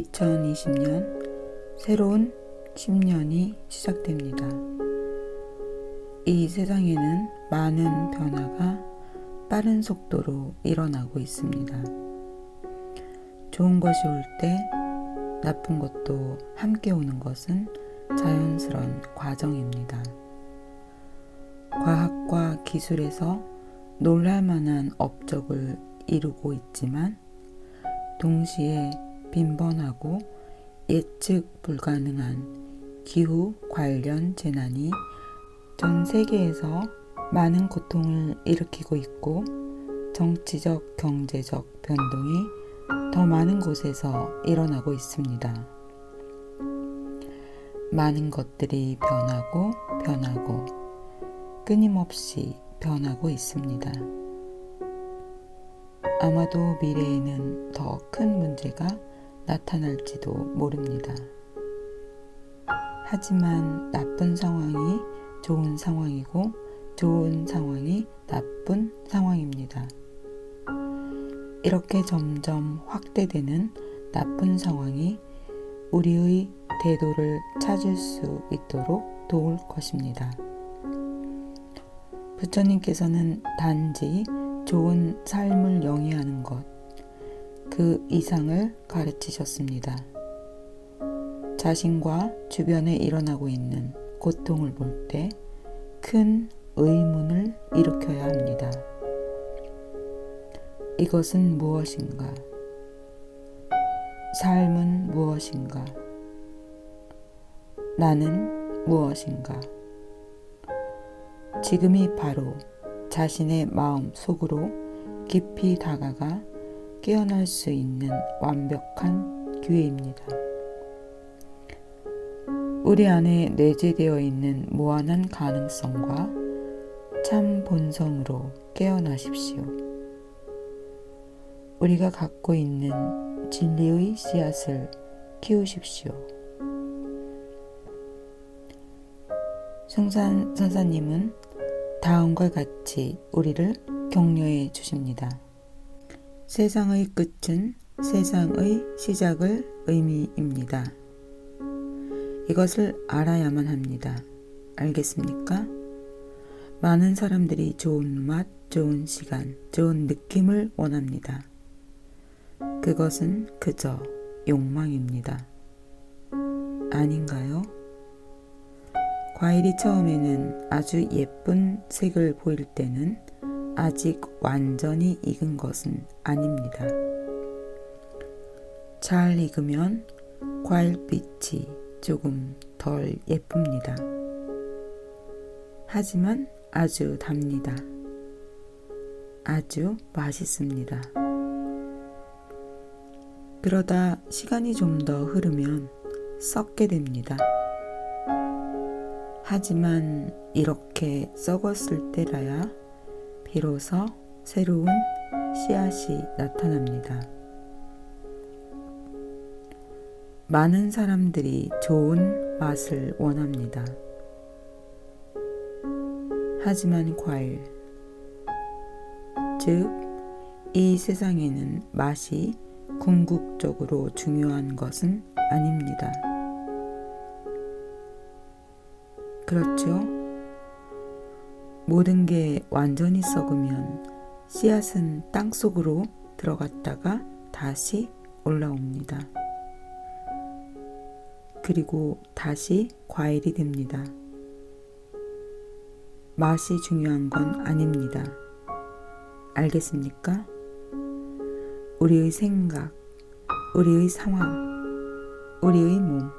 2020년 새로운 10년이 시작됩니다. 이 세상에는 많은 변화가 빠른 속도로 일어나고 있습니다. 좋은 것이 올 때 나쁜 것도 함께 오는 것은 자연스러운 과정입니다. 과학과 기술에서 놀랄 만한 업적을 이루고 있지만 동시에 빈번하고 예측 불가능한 기후 관련 재난이 전 세계에서 많은 고통을 일으키고 있고 정치적, 경제적 변동이 더 많은 곳에서 일어나고 있습니다. 많은 것들이 변하고 변하고 끊임없이 변하고 있습니다. 아마도 미래에는 더 큰 문제가 나타날지도 모릅니다. 하지만 나쁜 상황이 좋은 상황이고 좋은 상황이 나쁜 상황입니다. 이렇게 점점 확대되는 나쁜 상황이 우리의 대도를 찾을 수 있도록 도울 것입니다. 부처님께서는 단지 좋은 삶을 영위하는 것, 그 이상을 가르치셨습니다. 자신과 주변에 일어나고 있는 고통을 볼 때 큰 의문을 일으켜야 합니다. 이것은 무엇인가? 삶은 무엇인가? 나는 무엇인가? 지금이 바로 자신의 마음 속으로 깊이 다가가 깨어날 수 있는 완벽한 기회입니다. 우리 안에 내재되어 있는 무한한 가능성과 참 본성으로 깨어나십시오. 우리가 갖고 있는 진리의 씨앗을 키우십시오. 성산 선사님은 다음과 같이 우리를 격려해 주십니다. 세상의 끝은 세상의 시작을 의미입니다. 이것을 알아야만 합니다. 알겠습니까? 많은 사람들이 좋은 맛, 좋은 시간, 좋은 느낌을 원합니다. 그것은 그저 욕망입니다. 아닌가요? 과일이 처음에는 아주 예쁜 색을 보일 때는 아직 완전히 익은 것은 아닙니다. 잘 익으면 과일빛이 조금 덜 예쁩니다. 하지만 아주 답니다. 아주 맛있습니다. 그러다 시간이 좀 더 흐르면 썩게 됩니다. 하지만 이렇게 썩었을 때라야 비로소 새로운 씨앗이 나타납니다. 많은 사람들이 좋은 맛을 원합니다. 하지만 과일, 즉, 이 세상에는 맛이 궁극적으로 중요한 것은 아닙니다. 그렇죠? 모든 게 완전히 썩으면 씨앗은 땅 속으로 들어갔다가 다시 올라옵니다. 그리고 다시 과일이 됩니다. 맛이 중요한 건 아닙니다. 알겠습니까? 우리의 생각, 우리의 상황, 우리의 몸,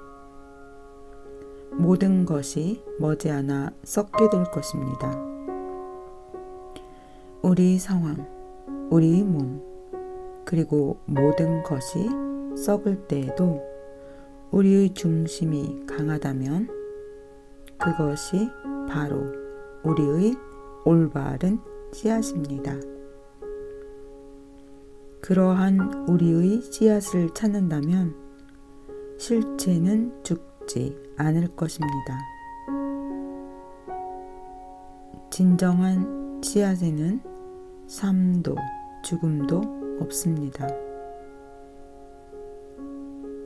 모든 것이 머지않아 썩게 될 것입니다. 우리의 상황, 우리의 몸, 그리고 모든 것이 썩을 때에도 우리의 중심이 강하다면 그것이 바로 우리의 올바른 씨앗입니다. 그러한 우리의 씨앗을 찾는다면 실체는 죽지 않을 것입니다. 진정한 씨앗에는 삶도 죽음도 없습니다.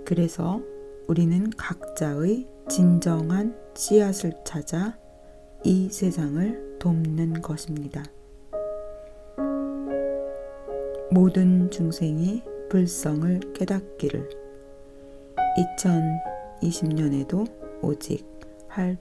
그래서 우리는 각자의 진정한 씨앗을 찾아 이 세상을 돕는 것입니다. 모든 중생이 불성을 깨닫기를 2020년에도 오직 할